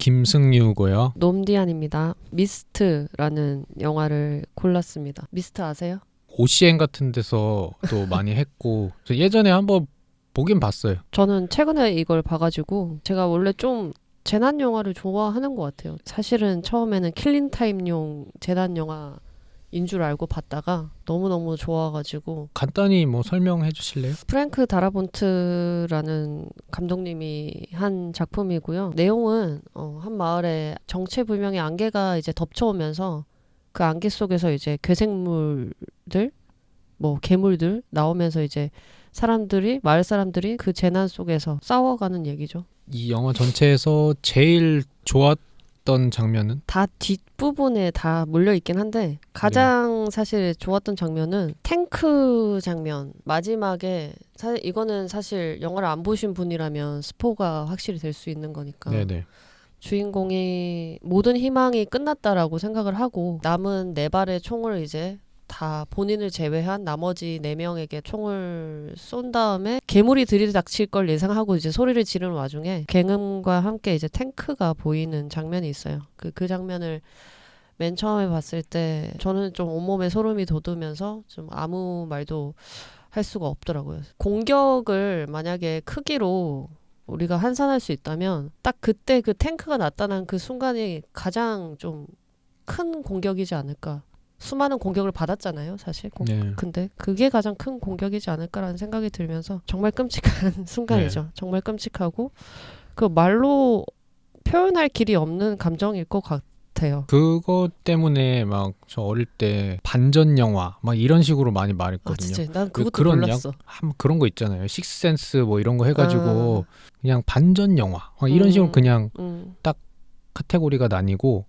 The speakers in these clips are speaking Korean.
김승유고요. 놈디안입니다. 미스트라는 영화를 골랐습니다. 미스트 아세요? OCN 같은 데서 또 많이 했고 저 예전에 한번 보긴 봤어요. 저는 최근에 이걸 봐가지고 제가 원래 좀 재난 영화를 좋아하는 것 같아요. 사실은 처음에는 킬링 타임용 재난 영화 인줄 알고 봤다가 너무 너무 좋아가지고 간단히 뭐 설명해 주실래요? 프랭크 다라본트라는 감독님이 한 작품이고요. 내용은 어, 한 마을에 정체불명의 안개가 이제 덮쳐오면서 그 안개 속에서 이제 괴생물들, 뭐 괴물들 나오면서 이제 사람들이 마을 사람들이 그 재난 속에서 싸워가는 얘기죠. 이 영화 전체에서 제일 좋았 던 장면은? 다 뒷부분에 다 몰려 있긴 한데 가장 사실 좋았던 장면은 탱크 장면. 마지막에 사실 이거는 사실 영화를 안 보신 분이라면 스포가 확실히 될 수 있는 거니까 네네. 주인공이 모든 희망이 끝났다라고 생각을 하고 남은 네 발의 총을 이제 다 본인을 제외한 나머지 네 명에게 총을 쏜 다음에 괴물이 들이닥칠 걸 예상하고 이제 소리를 지르는 와중에 갱음과 함께 이제 탱크가 보이는 장면이 있어요. 그, 그 장면을 맨 처음에 봤을 때 저는 좀 온몸에 소름이 돋으면서 좀 아무 말도 할 수가 없더라고요. 공격을 만약에 크기로 우리가 환산할 수 있다면 딱 그때 그 탱크가 나타난 그 순간이 가장 좀 큰 공격이지 않을까. 수많은 공격을 받았잖아요, 사실. 공- 네. 근데 그게 가장 큰 공격이지 않을까라는 생각이 들면서 정말 끔찍한 순간이죠. 네. 정말 끔찍하고 그 말로 표현할 길이 없는 감정일 것 같아요. 그거 때문에 막 저 어릴 때 반전 영화 막 이런 식으로 많이 아 말했거든요. 진짜 난 그- 그것도 그런 몰랐어. 한 그런 거 있잖아요. 식스센스 뭐 이런 거 해가지고 아. 그냥 반전 영화 막 이런 식으로 음. 그냥 음. 카테고리가 나뉘고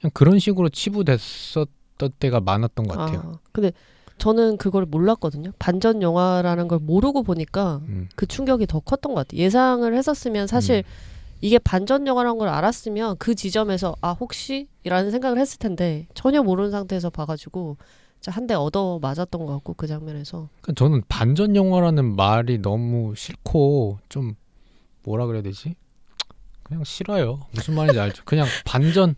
그냥 그런 식으로 치부됐었 던 때가 많았던 것 같아요. 아, 근데 저는 그걸 몰랐거든요. 반전 영화라는 걸 모르고 보니까 음. 그 충격이 더 컸던 것 같아요. 예상을 했었으면 사실 이게 반전 영화라는 걸 알았으면 그 지점에서 아 혹시라는 생각을 했을 텐데 전혀 모르는 상태에서 봐가지고 한 대 얻어 맞았던 것 같고 그 장면에서 그러니까 저는 반전 영화라는 말이 너무 싫고 좀 뭐라 그래야 되지? 그냥 싫어요. 무슨 말인지 알죠. 그냥 반전.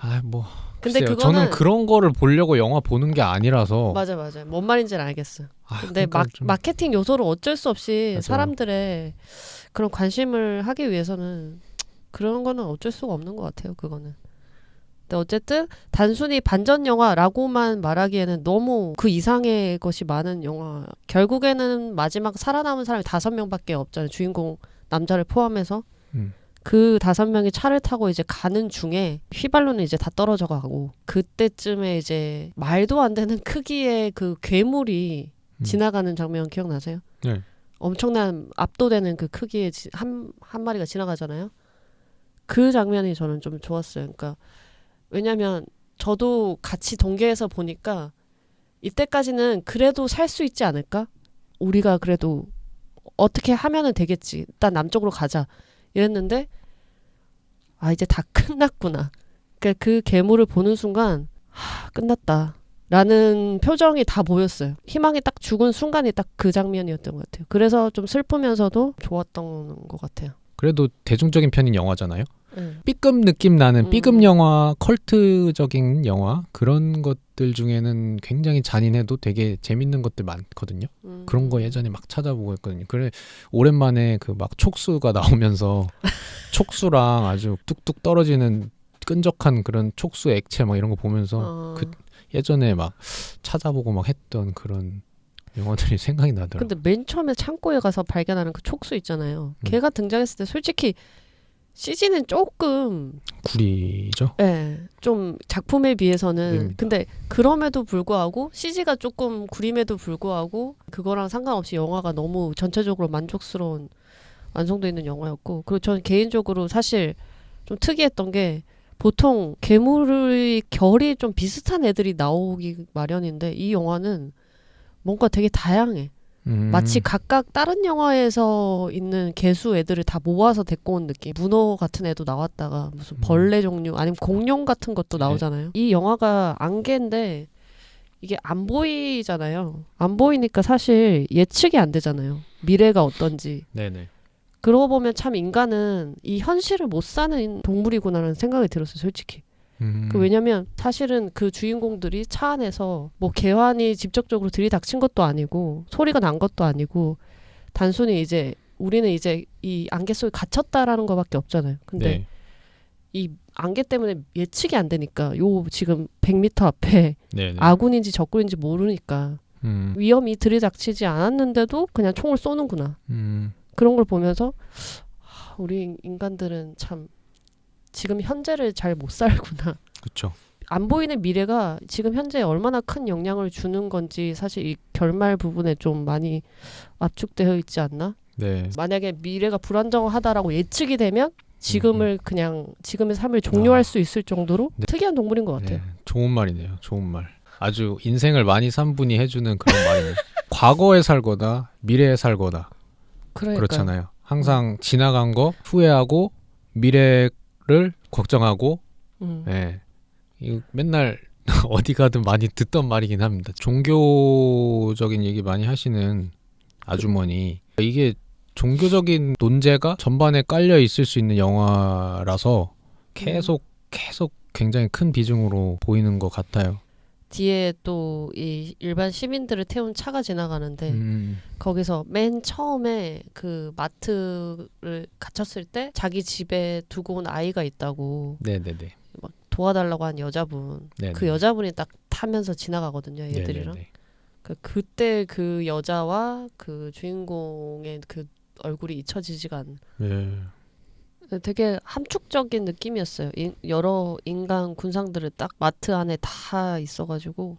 아 뭐 근데 글쎄요. 그거는 저는 그런 거를 보려고 영화 보는 게 아니라서. 맞아 맞아 뭔 말인지는 알겠어. 아, 근데 그러니까 마, 좀- 마케팅 요소를 어쩔 수 없이 맞아요. 사람들의 그런 관심을 하기 위해서는 그런 거는 어쩔 수가 없는 것 같아요. 그거는. 근데 어쨌든 단순히 반전 영화라고만 말하기에는 너무 그 이상의 것이 많은 영화. 결국에는 마지막 살아남은 사람이 다섯 명밖에 없잖아요. 주인공 남자를 포함해서. 음. 그 다섯 명이 차를 타고 이제 가는 중에 휘발유는 이제 다 떨어져 가고 그때쯤에 이제 말도 안 되는 크기의 그 괴물이 음. 지나가는 장면 기억나세요? 네. 엄청난 압도되는 그 크기의 지- 한, 한 마리가 지나가잖아요. 그 장면이 저는 좀 좋았어요. 그러니까 왜냐면 저도 같이 동계에서 보니까 이때까지는 그래도 살 수 있지 않을까? 우리가 그래도 어떻게 하면은 되겠지. 일단 남쪽으로 가자. 이랬는데 아 이제 다 끝났구나. 그러니까 그 괴물을 보는 순간 하, 끝났다. 라는 표정이 다 보였어요. 희망이 딱 죽은 순간이 딱 그 장면이었던 것 같아요. 그래서 좀 슬프면서도 좋았던 것 같아요. 그래도 대중적인 편인 영화잖아요. 응. B급 느낌 나는 음. B급 영화, 컬트적인 영화 그런 것들 중에는 굉장히 잔인해도 되게 재밌는 것들 많거든요. 음. 그런 거 예전에 막 찾아보고 했거든요. 그래 오랜만에 그 막 촉수가 나오면서 촉수랑 아주 뚝뚝 떨어지는 끈적한 그런 촉수 액체 막 이런 거 보면서 어. 그- 예전에 막 찾아보고 막 했던 그런 영화들이 생각이 나더라고요. 근데 맨 처음에 창고에 가서 발견하는 그 촉수 있잖아요. 음. 걔가 등장했을 때 솔직히 CG는 조금 구리죠. 예, 좀 작품에 비해서는 구립니다. 근데 그럼에도 불구하고 CG가 조금 구림에도 불구하고 그거랑 상관없이 영화가 너무 전체적으로 만족스러운 완성도 있는 영화였고 그리고 저는 개인적으로 사실 좀 특이했던 게 보통 괴물의 결이 좀 비슷한 애들이 나오기 마련인데 이 영화는 뭔가 되게 다양해. 음, 마치 각각 다른 영화에서 있는 개수 애들을 다 모아서 데리고 온 느낌. 문어 같은 애도 나왔다가 무슨 음. 벌레 종류 아니면 공룡 같은 것도 네. 나오잖아요. 이 영화가 안개인데 이게 안 보이잖아요. 안 보이니까 사실 예측이 안 되잖아요. 미래가 어떤지. 네네. 그러고 보면 참 인간은 이 현실을 못 사는 동물이구나라는 생각이 들었어요, 솔직히. 음. 그 왜냐면 사실은 그 주인공들이 차 안에서 뭐 개환이 직접적으로 들이닥친 것도 아니고 소리가 난 것도 아니고 단순히 이제 우리는 이제 이 안개 속에 갇혔다라는 것밖에 없잖아요. 근데 네. 이 안개 때문에 예측이 안 되니까 요 지금 100m 앞에 네. 네. 아군인지 적군인지 모르니까 음. 위험이 들이닥치지 않았는데도 그냥 총을 쏘는구나. 음. 그런 걸 보면서 하, 우리 인간들은 참 지금 현재를 잘 못 살구나. 그렇죠. 안 보이는 미래가 지금 현재 얼마나 큰 영향을 주는 건지 사실 이 결말 부분에 좀 많이 압축되어 있지 않나? 네. 만약에 미래가 불안정하다라고 예측이 되면 지금을 그냥 지금의 삶을 종료할 음, 아. 수 있을 정도로 네. 특이한 동물인 것 같아요. 네. 좋은 말이네요. 좋은 말. 아주 인생을 많이 산 분이 해주는 그런 말이네요. 과거에 살거나 미래에 살거나 그러니까 그렇잖아요. 항상 지나간 거 후회하고 미래 를 걱정하고 음. 예. 이거 맨날 어디 가든 많이 듣던 말이긴 합니다. 종교적인 얘기 많이 하시는 아주머니. 이게 종교적인 논제가 전반에 깔려 있을 수 있는 영화라서 계속 계속 굉장히 큰 비중으로 보이는 것 같아요. 뒤에 또 이 일반 시민들을 태운 차가 지나가는데 음, 거기서 맨 처음에 그 마트를 갇혔을 때 자기 집에 두고 온 아이가 있다고 네네네. 막 도와달라고 한 여자분 네네. 그 여자분이 딱 타면서 지나가거든요 얘들이랑 네네네. 그 그때 그 여자와 그 주인공의 그 얼굴이 잊혀지지가 않. 네. 되게 함축적인 느낌이었어요. 인- 여러 인간 군상들을 딱 마트 안에 다 있어가지고